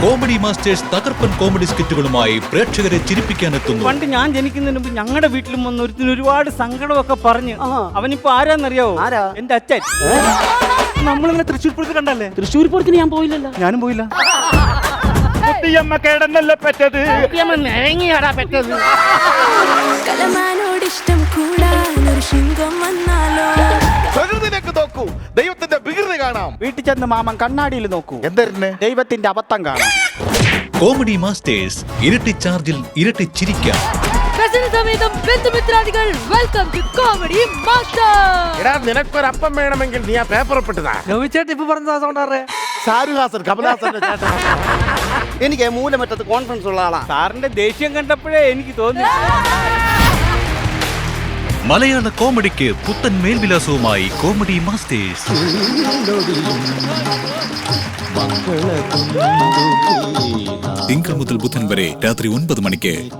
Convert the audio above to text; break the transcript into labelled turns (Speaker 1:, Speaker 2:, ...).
Speaker 1: Comedy masters തകർപ്പൻ comedy സ്കിറ്റുകളുമായി പ്രേക്ഷകരെ ചിരിപ്പിക്കാൻ എത്തുന്നു
Speaker 2: പണ്ട് ഞാൻ ജനിക്കുന്നതിന് മുമ്പ് ഞങ്ങളുടെ വീട്ടിലും വന്ന് ഒരുത്തിന് ഒരുപാട് സങ്കടമൊക്കെ പറഞ്ഞ് അവനിപ്പോ ആരാന്നറിയാവോ?
Speaker 3: ആരാ?
Speaker 2: എന്റെ അച്ഛൻ. നമ്മളിങ്ങനെ തൃശ്ശൂർ പൂരത്തിൽ കണ്ടല്ലേ?
Speaker 3: തൃശ്ശൂർ പൂരത്തിന് ഞാൻ പോയില്ലല്ലോ.
Speaker 2: ഞാനും പോയില്ല. കുട്ടിയമ്മ കേടന്നല്ലേ പറ്റത്?
Speaker 4: കലമാനോടിഷ്ടം കൂടാനൊരു
Speaker 5: കാണാം.
Speaker 3: വീട്ടിൽ ചെന്ന് മാമൻ കണ്ണാടിയിൽ നോക്കൂ.
Speaker 5: എന്തരിന്
Speaker 3: ദൈവത്തിന്റെ അബദ്ധം കാണാം.
Speaker 1: കോമഡി മാസ്റ്റേഴ്സ് ഇരട്ടി ചാർജിൽ ഇരട്ടി ചിരിക്കാം.
Speaker 4: സമേതം ബന്ധുമിത്രാദികൾ വെൽക്കം ടു കോമഡി മാസ്റ്റർ
Speaker 6: എടാ നിനക്കൊരപ്പം വേണമെങ്കിൽ നീ ആ പേപ്പർ ഒപ്പിട്ടതാ
Speaker 5: ഷാരുഹാസൻ കമലഹാസന്റെ ചേട്ടൻ.
Speaker 3: എനിക്ക് മൂലമറ്റത്ത് കോൺഫിഡൻസ് ഉള്ള ആളാ.
Speaker 2: സാറിന്റെ ദേഷ്യം കണ്ടപ്പോഴേ എനിക്ക് തോന്നി.
Speaker 1: മലയാള കോമഡിക്ക് പുത്തൻ മേൽവിലാസവുമായി കോമഡി മാസ്റ്റേഴ്സ്. തിങ്കൾ മുതൽ ബുധൻ വരെ രാത്രി ഒൻപത് മണിക്ക്